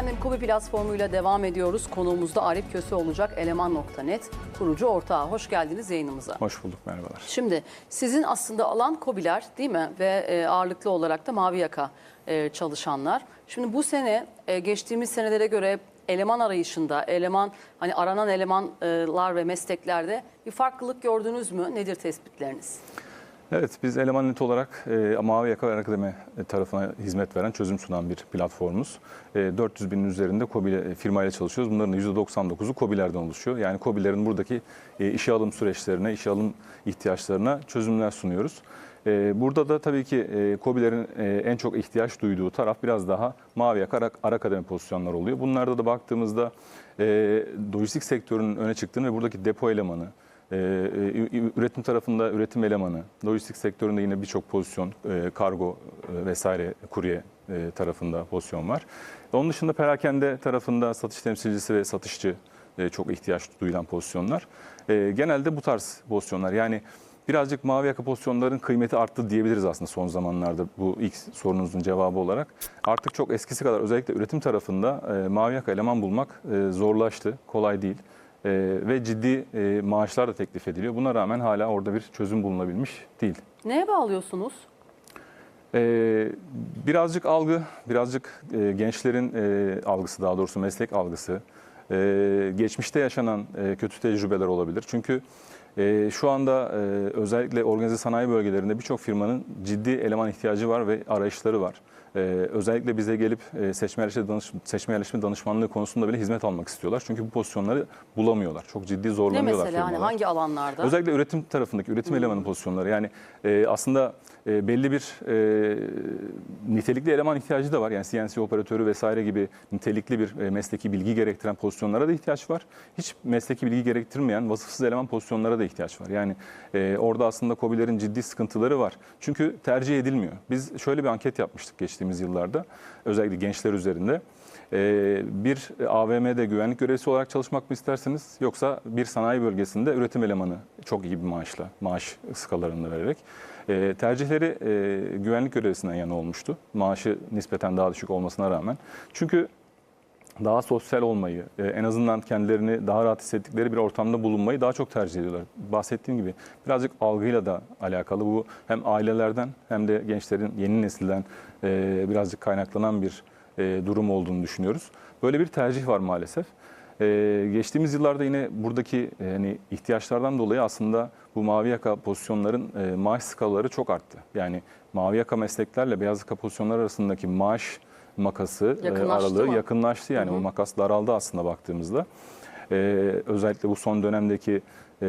Efendim Kobi platformuyla devam ediyoruz. Konuğumuzda Arif Köse olacak Eleman.net kurucu ortağı. Hoş geldiniz yayınımıza. Hoş bulduk, merhabalar. Şimdi sizin aslında alan Kobiler değil mi? Ve e, ağırlıklı olarak da Mavi Yaka e, çalışanlar. Şimdi bu sene e, geçtiğimiz senelere göre eleman arayışında, eleman hani aranan elemanlar ve mesleklerde bir farklılık gördünüz mü? Nedir tespitleriniz? Evet, biz Eleman Net olarak e, Mavi Yaka Akademi tarafına hizmet veren, çözüm sunan bir platformumuz. E, 400 binin üzerinde KOBİ ile- firmayla çalışıyoruz. Bunların %99'u KOBİ'lerden oluşuyor. Yani KOBİ'lerin buradaki e, işe alım süreçlerine, işe alım ihtiyaçlarına çözümler sunuyoruz. E, burada da tabii ki e, KOBİ'lerin e, en çok ihtiyaç duyduğu taraf biraz daha Mavi Yaka, Ara, Akademi pozisyonlar oluyor. Bunlarda da baktığımızda e, lojistik sektörünün öne çıktığını ve buradaki depo elemanı, e, üretim tarafında üretim elemanı, lojistik sektöründe yine birçok pozisyon, e, kargo e, vesaire kurye e, tarafında pozisyon var. Onun dışında perakende tarafında satış temsilcisi ve satışçı e, çok ihtiyaç duyulan pozisyonlar. E, Genelde bu tarz pozisyonlar yani birazcık mavi yaka pozisyonların kıymeti arttı diyebiliriz aslında son zamanlarda bu ilk sorunuzun cevabı olarak. Artık çok eskisi kadar özellikle üretim tarafında e, mavi yaka eleman bulmak e, zorlaştı, kolay değil. Ee, ve ciddi e, maaşlar da teklif ediliyor. Buna rağmen hala orada bir çözüm bulunabilmiş değil. Neye bağlıyorsunuz? Ee, birazcık algı, birazcık e, gençlerin e, algısı daha doğrusu meslek algısı, e, geçmişte yaşanan e, kötü tecrübeler olabilir. Çünkü e, şu anda e, özellikle organize sanayi bölgelerinde birçok firmanın ciddi eleman ihtiyacı var ve arayışları var. Ee, özellikle bize gelip e, seçme yerleşme, danış, seçme yerleşme danışmanlığı konusunda bile hizmet almak istiyorlar. Çünkü bu pozisyonları bulamıyorlar. Çok ciddi Ne zorlanıyorlar mesela hani firmalar. hangi alanlarda? Özellikle üretim tarafındaki üretim elemanı pozisyonları yani e, aslında e, belli bir e, nitelikli eleman ihtiyacı da var. Yani CNC operatörü vesaire gibi nitelikli bir e, mesleki bilgi gerektiren pozisyonlara da ihtiyaç var. Hiç mesleki bilgi gerektirmeyen vasıfsız eleman pozisyonlara da ihtiyaç var. Yani e, orada aslında KOBİ'lerin ciddi sıkıntıları var. Çünkü tercih edilmiyor. Biz şöyle bir anket yapmıştık geçtiğimiz yıllarda özellikle gençler üzerinde. Ee, bir AVM'de güvenlik görevlisi olarak çalışmak mı istersiniz yoksa bir sanayi bölgesinde üretim elemanı çok iyi bir maaşla, maaş skalarını vererek. Ee, tercihleri e, güvenlik görevlisinden yana olmuştu. Maaşı nispeten daha düşük olmasına rağmen. Çünkü daha sosyal olmayı, e, en azından kendilerini daha rahat hissettikleri bir ortamda bulunmayı daha çok tercih ediyorlar. Bahsettiğim gibi birazcık algıyla da alakalı. Bu hem ailelerden hem de gençlerin yeni nesilden e, birazcık kaynaklanan bir e, durum olduğunu düşünüyoruz. Böyle bir tercih var maalesef. Geçtiğimiz yıllarda yine buradaki hani ihtiyaçlardan dolayı aslında bu mavi yaka pozisyonların maaş skalaları çok arttı. Yani mavi yaka mesleklerle beyaz yaka pozisyonlar arasındaki maaş makası e, Yakınlaştı aralığı mı? yakınlaştı yani Hı hı. o makas daraldı aslında baktığımızda. Ee, özellikle bu son dönemdeki e,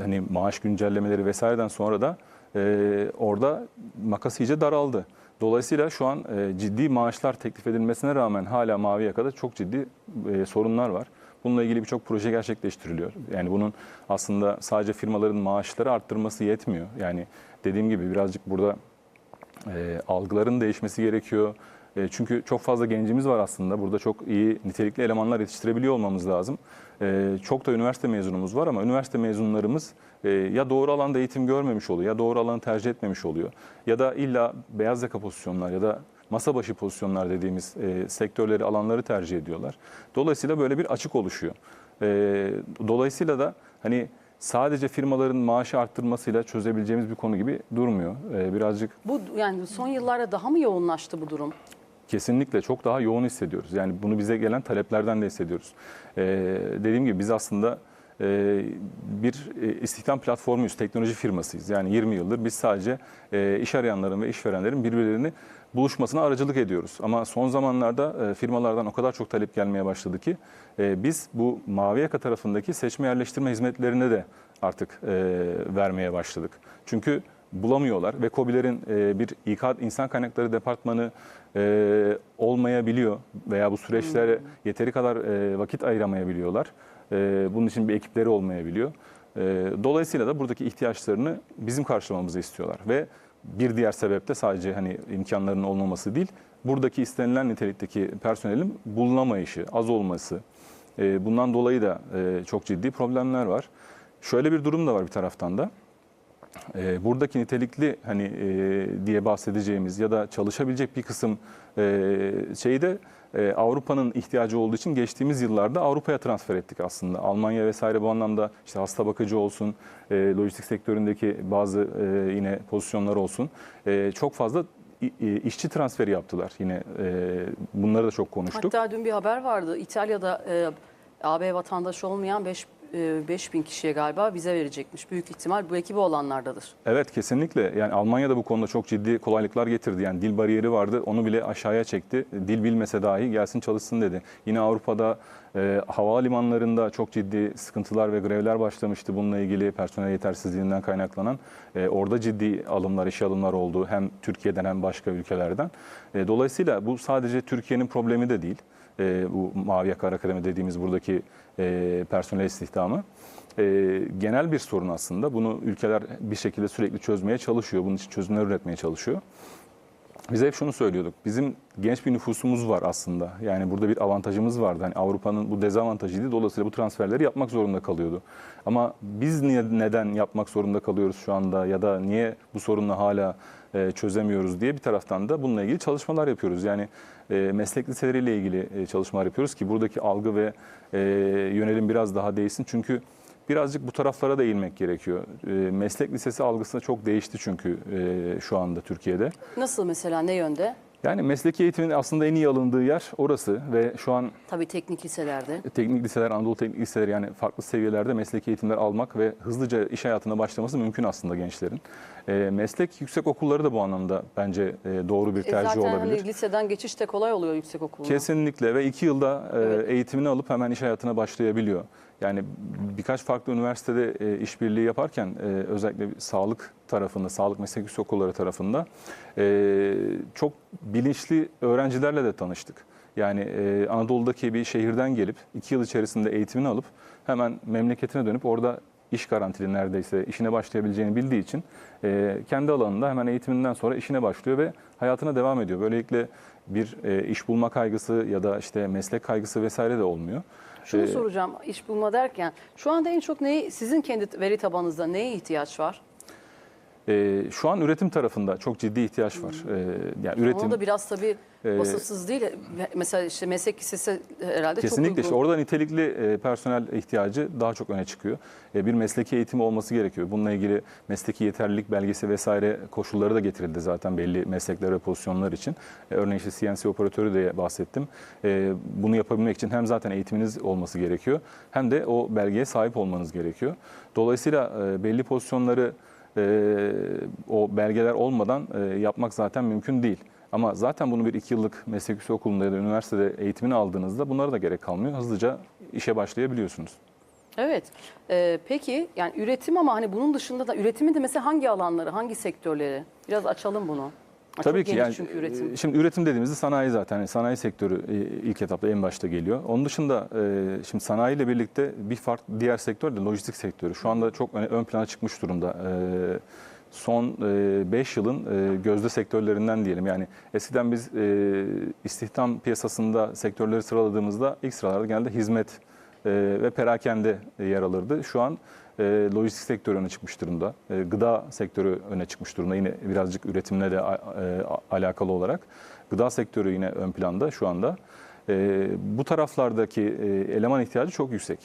hani maaş güncellemeleri vesaireden sonra da e, orada makas iyice daraldı. Dolayısıyla şu an e, ciddi maaşlar teklif edilmesine rağmen hala mavi yakada çok ciddi e, sorunlar var. Bununla ilgili birçok proje gerçekleştiriliyor. Yani bunun aslında sadece firmaların maaşları arttırması yetmiyor. Yani dediğim gibi birazcık burada e, algıların değişmesi gerekiyor. E, çünkü çok fazla gencimiz var aslında. Burada çok iyi nitelikli elemanlar yetiştirebiliyor olmamız lazım. E, çok da üniversite mezunumuz var ama üniversite mezunlarımız e, ya doğru alanda eğitim görmemiş oluyor ya doğru alanı tercih etmemiş oluyor. Ya da illa beyaz yaka pozisyonlar ya da masa başı pozisyonlar dediğimiz sektörleri, alanları tercih ediyorlar. Dolayısıyla böyle bir açık oluşuyor. Dolayısıyla da hani sadece firmaların maaşı arttırmasıyla çözebileceğimiz bir konu gibi durmuyor. Birazcık Bu yani son yıllarda daha mı yoğunlaştı bu durum? Kesinlikle çok daha yoğun hissediyoruz. Yani bunu bize gelen taleplerden de hissediyoruz. Ee, dediğim gibi biz aslında e, bir e, istihdam platformuyuz, teknoloji firmasıyız. Yani 20 yıldır biz sadece e, iş arayanların ve işverenlerin birbirlerini buluşmasına aracılık ediyoruz. Ama son zamanlarda e, firmalardan o kadar çok talep gelmeye başladı ki e, biz bu mavi yaka tarafındaki seçme yerleştirme hizmetlerine de artık e, vermeye başladık. Çünkü bulamıyorlar ve KOBİ'lerin e, bir İK insan kaynakları departmanı e, olmayabiliyor veya bu süreçlere yeteri kadar e, vakit ayıramayabiliyorlar. E, bunun için bir ekipleri olmayabiliyor. E, dolayısıyla da buradaki ihtiyaçlarını bizim karşılamamızı istiyorlar ve bir diğer sebep de sadece hani imkanlarının olmaması değil, buradaki istenilen nitelikteki personelin bulunamayışı, az olması. E, bundan dolayı da e, çok ciddi problemler var. Şöyle bir durum da var bir taraftan da. E, buradaki nitelikli hani e, diye bahsedeceğimiz ya da çalışabilecek bir kısım e, şeyi de e, Avrupa'nın ihtiyacı olduğu için geçtiğimiz yıllarda Avrupa'ya transfer ettik aslında. Almanya vesaire bu anlamda işte hasta bakıcı olsun, e, lojistik sektöründeki bazı e, yine pozisyonlar olsun. E, çok fazla i- işçi transferi yaptılar yine. E, bunları da çok konuştuk. Hatta dün bir haber vardı. İtalya'da e, AB vatandaşı olmayan 5 5 bin kişiye galiba vize verecekmiş. Büyük ihtimal bu ekibi olanlardadır. Evet kesinlikle. Yani Almanya da bu konuda çok ciddi kolaylıklar getirdi. Yani dil bariyeri vardı. Onu bile aşağıya çekti. Dil bilmese dahi gelsin çalışsın dedi. Yine Avrupa'da e, havalimanlarında çok ciddi sıkıntılar ve grevler başlamıştı bununla ilgili personel yetersizliğinden kaynaklanan. E, orada ciddi alımlar, işe alımlar oldu. Hem Türkiye'den hem başka ülkelerden. E, dolayısıyla bu sadece Türkiye'nin problemi de değil. E, bu Mavi Yaka Akademi dediğimiz buradaki e, personel istihdamı. E, genel bir sorun aslında. Bunu ülkeler bir şekilde sürekli çözmeye çalışıyor. Bunun için çözümler üretmeye çalışıyor. Biz hep şunu söylüyorduk. Bizim genç bir nüfusumuz var aslında. Yani burada bir avantajımız vardı. Hani Avrupa'nın bu dezavantajıydı. Dolayısıyla bu transferleri yapmak zorunda kalıyordu. Ama biz niye neden yapmak zorunda kalıyoruz şu anda ya da niye bu sorunu hala çözemiyoruz diye bir taraftan da bununla ilgili çalışmalar yapıyoruz. Yani e, meslek liseleriyle ilgili e, çalışmalar yapıyoruz ki buradaki algı ve e, yönelim biraz daha değişsin. Çünkü birazcık bu taraflara da eğilmek gerekiyor. E, meslek lisesi algısı da çok değişti çünkü e, şu anda Türkiye'de. Nasıl mesela ne yönde? Yani mesleki eğitimin aslında en iyi alındığı yer orası ve şu an Tabii teknik liselerde. teknik liseler, Anadolu teknik liseleri yani farklı seviyelerde mesleki eğitimler almak ve hızlıca iş hayatına başlaması mümkün aslında gençlerin. E, meslek yüksek okulları da bu anlamda bence e, doğru bir E tercih zaten olabilir. hani liseden geçiş de kolay oluyor yüksek okuluna. Kesinlikle ve iki yılda e, eğitimini alıp hemen iş hayatına başlayabiliyor. Yani birkaç farklı üniversitede e, işbirliği yaparken e, özellikle sağlık tarafında, sağlık meslek yüksek okulları tarafında e, çok bilinçli öğrencilerle de tanıştık. Yani e, Anadolu'daki bir şehirden gelip iki yıl içerisinde eğitimini alıp hemen memleketine dönüp orada iş garantili neredeyse işine başlayabileceğini bildiği için e, kendi alanında hemen eğitiminden sonra işine başlıyor ve hayatına devam ediyor. Böylelikle bir e, iş bulma kaygısı ya da işte meslek kaygısı vesaire de olmuyor. Şunu Ee, soracağım iş bulma derken şu anda en çok neyi sizin kendi veri tabanınızda neye ihtiyaç var? E, şu an üretim tarafında çok ciddi ihtiyaç var. E, yani üretim Onu da biraz tabii Ee, vasıfsız değil. Mesela işte meslek lisesi herhalde Kesinlikle çok uygun. işte orada nitelikli e, personel ihtiyacı daha çok öne çıkıyor. E, Bir mesleki eğitimi olması gerekiyor. Bununla ilgili mesleki yeterlilik belgesi vesaire koşulları da getirildi zaten belli meslekler ve pozisyonlar için. E, Örneğin işte CNC operatörü de bahsettim. Bunu yapabilmek için hem zaten eğitiminiz olması gerekiyor hem de o belgeye sahip olmanız gerekiyor. Dolayısıyla belli pozisyonları e, o belgeler olmadan e, yapmak zaten mümkün değil. Ama zaten bunu bir iki yıllık meslek okulunda ya da üniversitede eğitimini aldığınızda bunlara da gerek kalmıyor. Hızlıca işe başlayabiliyorsunuz. Evet. Ee, peki yani üretim ama hani bunun dışında da üretimin de mesela hangi alanları, hangi sektörleri? Biraz açalım bunu. Ha, Tabii ki yani çünkü üretim. e, şimdi üretim dediğimizde sanayi zaten yani sanayi sektörü e, ilk etapta en başta geliyor. Onun dışında e, şimdi sanayiyle birlikte bir farklı diğer sektör de lojistik sektörü. Şu anda çok ön plana çıkmış durumda. Son 5 yılın gözde sektörlerinden diyelim. Yani eskiden biz istihdam piyasasında sektörleri sıraladığımızda ilk sıralarda genelde hizmet ve perakende yer alırdı. Şu an e, lojistik sektörü öne çıkmış durumda. E, gıda sektörü öne çıkmış durumda. Yine birazcık üretimle de a- e, alakalı olarak. Gıda sektörü yine ön planda şu anda. E, bu taraflardaki e, eleman ihtiyacı çok yüksek.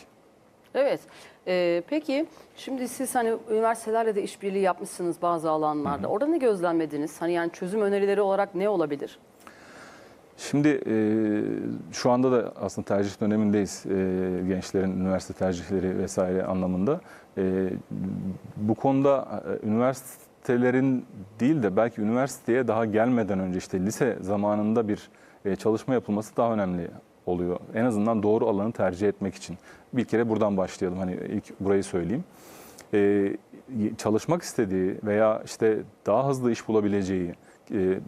Evet. Ee, peki şimdi siz hani üniversitelerle de işbirliği yapmışsınız bazı alanlarda. Orada ne gözlemlediniz? Hani yani çözüm önerileri olarak ne olabilir? Şimdi e, şu anda da aslında tercih dönemindeyiz. E, gençlerin üniversite tercihleri vesaire anlamında. E, bu konuda e, üniversitelerin değil de belki üniversiteye daha gelmeden önce işte lise zamanında bir e, çalışma yapılması daha önemli oluyor. En azından doğru alanı tercih etmek için. Bir kere buradan başlayalım. Hani ilk burayı söyleyeyim. E, çalışmak istediği veya işte daha hızlı iş bulabileceği, e,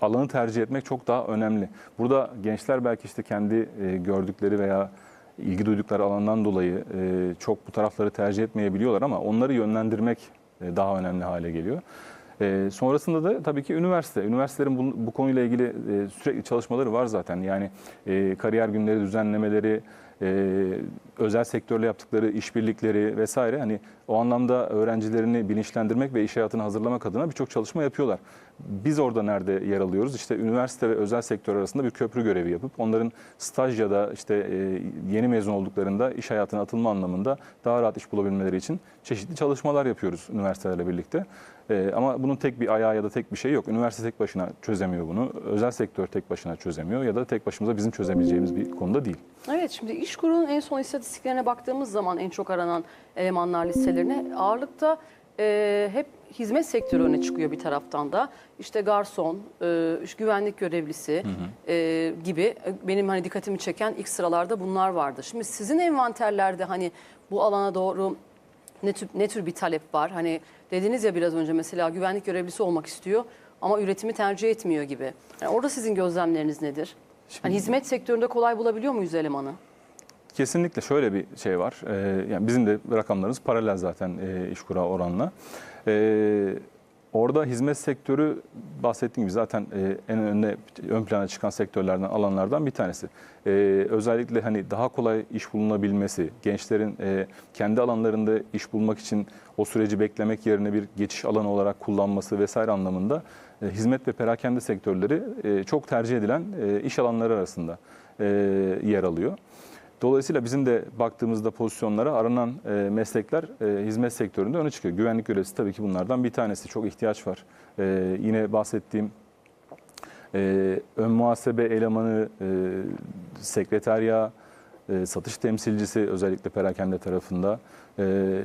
alanı tercih etmek çok daha önemli. Burada gençler belki işte kendi e, gördükleri veya ilgi duydukları alandan dolayı e, çok bu tarafları tercih etmeyebiliyorlar ama onları yönlendirmek daha önemli hale geliyor. E, sonrasında da tabii ki üniversite. Üniversitelerin bu, bu konuyla ilgili e, sürekli çalışmaları var zaten. Yani e, kariyer günleri düzenlemeleri, e, özel sektörle yaptıkları işbirlikleri vesaire hani o anlamda öğrencilerini bilinçlendirmek ve iş hayatına hazırlamak adına birçok çalışma yapıyorlar. Biz orada nerede yer alıyoruz? İşte üniversite ve özel sektör arasında bir köprü görevi yapıp onların staj ya da işte e, yeni mezun olduklarında iş hayatına atılma anlamında daha rahat iş bulabilmeleri için çeşitli çalışmalar yapıyoruz üniversitelerle birlikte. E, ama bunun tek bir ayağı ya da tek bir şey yok. Üniversite tek başına çözemiyor bunu. Özel sektör tek başına çözemiyor ya da tek başımıza bizim çözebileceğimiz bir konuda değil. Evet şimdi İşkur'un en son istatistiklerine baktığımız zaman en çok aranan elemanlar listelerine ağırlıkta e, hep hizmet sektörü öne çıkıyor bir taraftan da. İşte garson, e, iş güvenlik görevlisi e, gibi benim hani dikkatimi çeken ilk sıralarda bunlar vardı. Şimdi sizin envanterlerde hani bu alana doğru ne tür, ne tür bir talep var? Hani dediniz ya biraz önce mesela güvenlik görevlisi olmak istiyor ama üretimi tercih etmiyor gibi. Yani orada sizin gözlemleriniz nedir? Hani hizmet sektöründe kolay bulabiliyor muyuz elemanı? Kesinlikle şöyle bir şey var. Ee, yani bizim de rakamlarımız paralel zaten e, işkura oranla. Ee, orada hizmet sektörü bahsettiğim gibi zaten e, en önde ön plana çıkan sektörlerden alanlardan bir tanesi. Ee, özellikle hani daha kolay iş bulunabilmesi, gençlerin e, kendi alanlarında iş bulmak için o süreci beklemek yerine bir geçiş alanı olarak kullanması vesaire anlamında e, hizmet ve perakende sektörleri e, çok tercih edilen e, iş alanları arasında e, yer alıyor. Dolayısıyla bizim de baktığımızda pozisyonlara aranan e, meslekler e, hizmet sektöründe öne çıkıyor. Güvenlik görevlisi tabii ki bunlardan bir tanesi. Çok ihtiyaç var. E, yine bahsettiğim e, ön muhasebe elemanı, e, sekreterya, e, satış temsilcisi özellikle perakende tarafında e,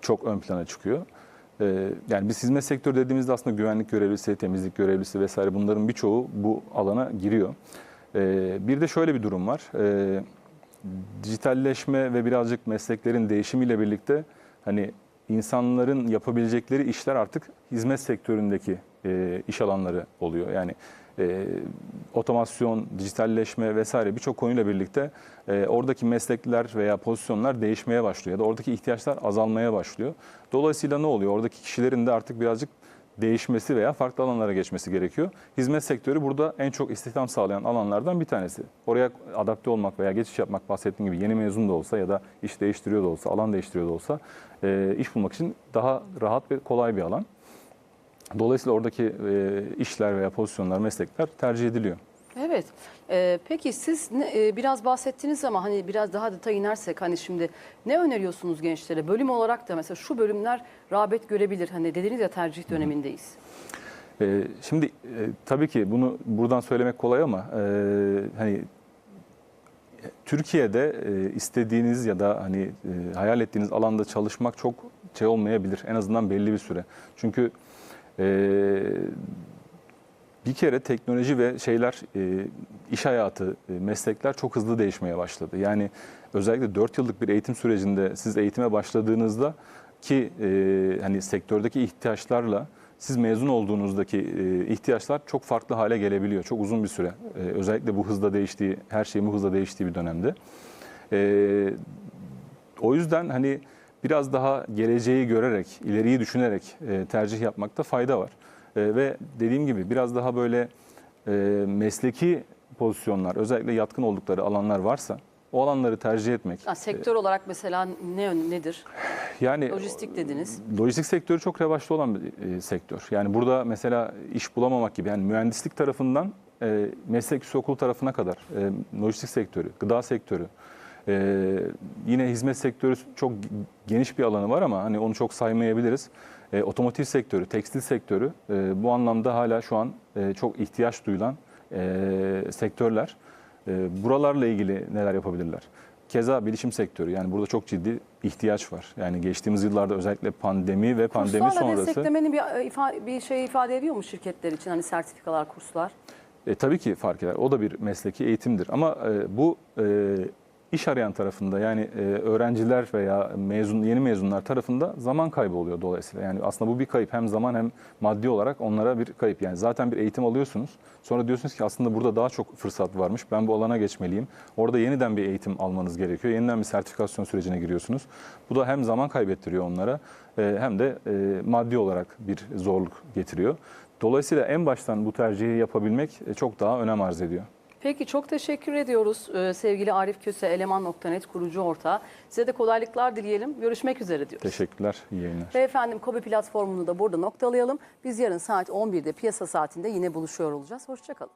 çok ön plana çıkıyor. E, yani biz hizmet sektörü dediğimizde aslında güvenlik görevlisi, temizlik görevlisi vesaire bunların birçoğu bu alana giriyor. E, bir de şöyle bir durum var. E, dijitalleşme ve birazcık mesleklerin değişimiyle birlikte hani insanların yapabilecekleri işler artık hizmet sektöründeki e, iş alanları oluyor. Yani e, otomasyon, dijitalleşme vesaire birçok konuyla birlikte e, oradaki meslekler veya pozisyonlar değişmeye başlıyor ya da oradaki ihtiyaçlar azalmaya başlıyor. Dolayısıyla ne oluyor? Oradaki kişilerin de artık birazcık değişmesi veya farklı alanlara geçmesi gerekiyor. Hizmet sektörü burada en çok istihdam sağlayan alanlardan bir tanesi. Oraya adapte olmak veya geçiş yapmak bahsettiğim gibi yeni mezun da olsa ya da iş değiştiriyor da olsa, alan değiştiriyor da olsa e, iş bulmak için daha rahat ve kolay bir alan. Dolayısıyla oradaki e, işler veya pozisyonlar, meslekler tercih ediliyor. Evet. Ee, peki siz ne- e, biraz bahsettiniz ama hani biraz daha detay inersek hani şimdi ne öneriyorsunuz gençlere? Bölüm olarak da mesela şu bölümler rağbet görebilir. Hani dediniz ya tercih dönemindeyiz. E, şimdi e, tabii ki bunu buradan söylemek kolay ama e, hani Türkiye'de e, istediğiniz ya da hani e, hayal ettiğiniz alanda çalışmak çok şey olmayabilir. En azından belli bir süre. Çünkü e, bir kere teknoloji ve şeyler, e, iş hayatı, e, meslekler çok hızlı değişmeye başladı. Yani özellikle 4 yıllık bir eğitim sürecinde siz eğitime başladığınızda ki e, hani sektördeki ihtiyaçlarla siz mezun olduğunuzdaki ihtiyaçlar çok farklı hale gelebiliyor. Çok uzun bir süre. Özellikle bu hızla değiştiği, her şeyin bu hızla değiştiği bir dönemde. O yüzden hani biraz daha geleceği görerek, ileriyi düşünerek tercih yapmakta fayda var. E, ve dediğim gibi biraz daha böyle e, mesleki pozisyonlar, özellikle yatkın oldukları alanlar varsa o alanları tercih etmek. Ha, sektör olarak mesela ne nedir? Yani Lojistik dediniz. Lojistik sektörü çok revaçta olan bir e, sektör. Yani burada mesela iş bulamamak gibi yani mühendislik tarafından e, meslek okulu tarafına kadar e, lojistik sektörü, gıda sektörü, e, yine hizmet sektörü çok geniş bir alanı var ama hani onu çok saymayabiliriz. E, otomotiv sektörü, tekstil sektörü e, bu anlamda hala şu an e, çok ihtiyaç duyulan e, sektörler. E, buralarla ilgili neler yapabilirler? Keza bilişim sektörü yani burada çok ciddi ihtiyaç var. Yani geçtiğimiz yıllarda özellikle pandemi ve pandemi Kurslarla sonrası desteklemenin bir, e, ifa- bir şey ifade ediyor mu şirketler için? Hani sertifikalar, kurslar? e, tabii ki fark eder. O da bir mesleki eğitimdir. Ama e, bu e, iş arayan tarafında yani e, öğrenciler veya mezun yeni mezunlar tarafında zaman kaybı oluyor dolayısıyla. Yani aslında bu bir kayıp hem zaman hem maddi olarak onlara bir kayıp. Yani zaten bir eğitim alıyorsunuz. Sonra diyorsunuz ki aslında burada daha çok fırsat varmış. Ben bu alana geçmeliyim. Orada yeniden bir eğitim almanız gerekiyor. Yeniden bir sertifikasyon sürecine giriyorsunuz. Bu da hem zaman kaybettiriyor onlara e, hem de e, maddi olarak bir zorluk getiriyor. Dolayısıyla en baştan bu tercihi yapabilmek çok daha önem arz ediyor. Peki çok teşekkür ediyoruz Ee, sevgili Arif Köse, Eleman.net kurucu ortağı. Size de kolaylıklar dileyelim. Görüşmek üzere diyoruz. Teşekkürler, iyi yayınlar. Ve efendim Kobi platformunu da burada noktalayalım. Biz yarın saat 11'de piyasa saatinde yine buluşuyor olacağız. Hoşçakalın.